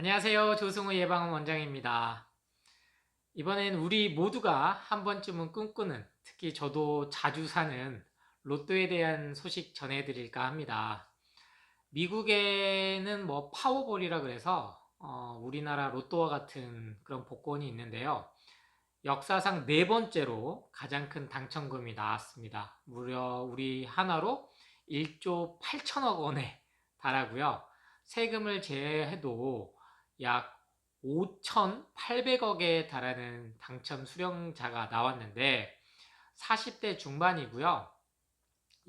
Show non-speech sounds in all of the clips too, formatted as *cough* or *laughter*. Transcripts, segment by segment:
안녕하세요. 조승우 예방원 원장입니다. 이번엔 우리 모두가 한 번쯤은 꿈꾸는, 특히 저도 자주 사는 로또에 대한 소식 전해드릴까 합니다. 미국에는 뭐 파워볼이라 그래서 어, 우리나라 로또와 같은 그런 복권이 있는데요. 역사상 네 번째로 가장 큰 당첨금이 나왔습니다. 무려 우리 하나로 1조 8천억 원에 달하고요. 세금을 제외해도 약 5,800억에 달하는 당첨 수령자가 나왔는데 40대 중반이고요.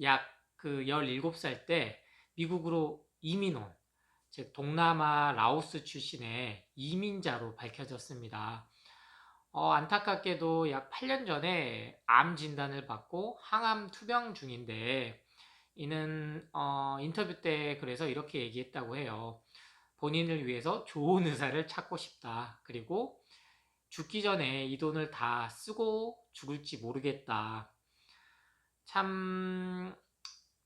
약 그 17살 때 미국으로 이민 온, 즉 동남아 라오스 출신의 이민자로 밝혀졌습니다. 어, 안타깝게도 약 8년 전에 암 진단을 받고 항암 투병 중인데 이는 어, 인터뷰 때 그래서 이렇게 얘기했다고 해요. 본인을 위해서 좋은 의사를 찾고 싶다. 그리고 죽기 전에 이 돈을 다 쓰고 죽을지 모르겠다. 참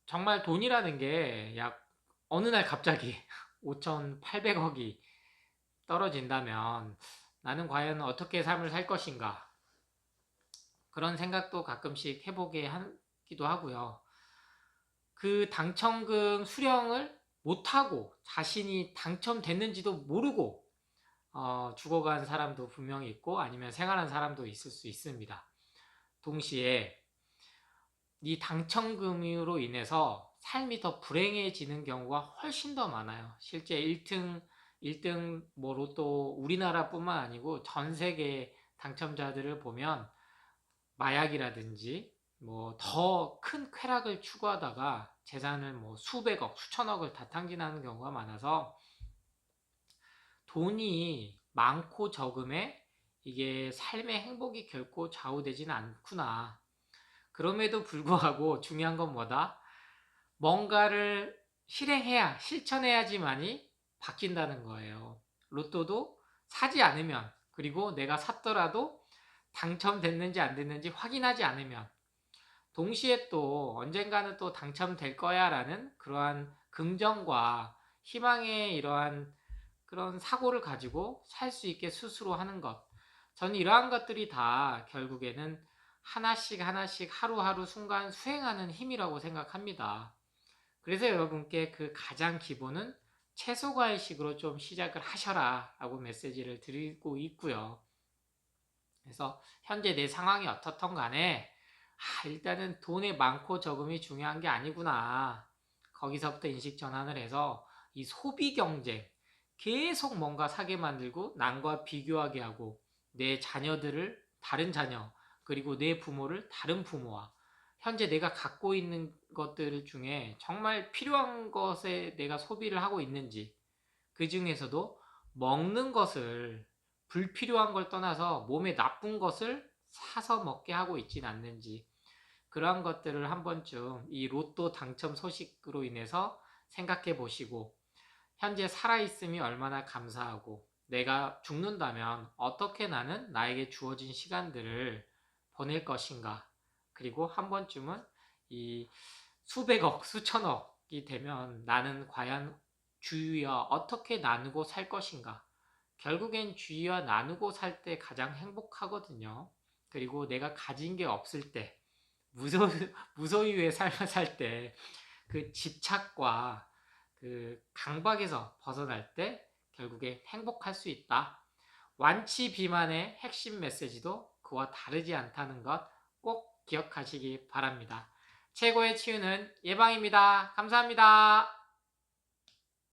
정말 돈이라는 게 약 어느 날 갑자기 *laughs* 5,800억이 떨어진다면 나는 과연 어떻게 삶을 살 것인가? 그런 생각도 가끔씩 해보게 하기도 하고요. 그 당첨금 수령을 못하고 자신이 당첨됐는지도 모르고 어, 죽어간 사람도 분명히 있고 아니면 생활한 사람도 있을 수 있습니다. 동시에 이 당첨금으로 인해서 삶이 더 불행해지는 경우가 훨씬 더 많아요. 실제 1등, 1등 뭐 로또 우리나라뿐만 아니고 전 세계 당첨자들을 보면 마약이라든지 뭐 더 큰 쾌락을 추구하다가 재산을 뭐 수백억, 수천억을 다 탕진하는 경우가 많아서 돈이 많고 적음에 이게 삶의 행복이 결코 좌우되지는 않구나. 그럼에도 불구하고 *laughs* 중요한 건 뭐다? 뭔가를 실행해야, 실천해야지만이 바뀐다는 거예요. 로또도 사지 않으면, 그리고 내가 샀더라도 당첨됐는지 안 됐는지 확인하지 않으면, 동시에 또 언젠가는 또 당첨될 거야 라는 그러한 긍정과 희망의 이러한 그런 사고를 가지고 살 수 있게 스스로 하는 것. 저는 이러한 것들이 다 결국에는 하나씩 하나씩 하루하루 순간 수행하는 힘이라고 생각합니다. 그래서 여러분께 그 가장 기본은 채소과일식으로 좀 시작을 하셔라 라고 메시지를 드리고 있고요. 그래서 현재 내 상황이 어떻든 간에 아, 일단은 돈의 많고 적음이 중요한 게 아니구나. 거기서부터 인식 전환을 해서 이 소비 경쟁 계속 뭔가 사게 만들고 남과 비교하게 하고 내 자녀들을 다른 자녀 그리고 내 부모를 다른 부모와 현재 내가 갖고 있는 것들 중에 정말 필요한 것에 내가 소비를 하고 있는지 그 중에서도 먹는 것을 불필요한 걸 떠나서 몸에 나쁜 것을 사서 먹게 하고 있진 않는지 그러한 것들을 한 번쯤 이 로또 당첨 소식으로 인해서 생각해 보시고 현재 살아있음이 얼마나 감사하고 내가 죽는다면 어떻게 나는 나에게 주어진 시간들을 보낼 것인가. 그리고 한 번쯤은 이 수백억 수천억이 되면 나는 과연 주위와 어떻게 나누고 살 것인가. 결국엔 주위와 나누고 살 때 가장 행복하거든요. 그리고 내가 가진 게 없을 때 무소, 무소유의 삶을 살 때 그 집착과 그 강박에서 벗어날 때 결국에 행복할 수 있다. 완치 비만의 핵심 메시지도 그와 다르지 않다는 것 꼭 기억하시기 바랍니다. 최고의 치유는 예방입니다. 감사합니다.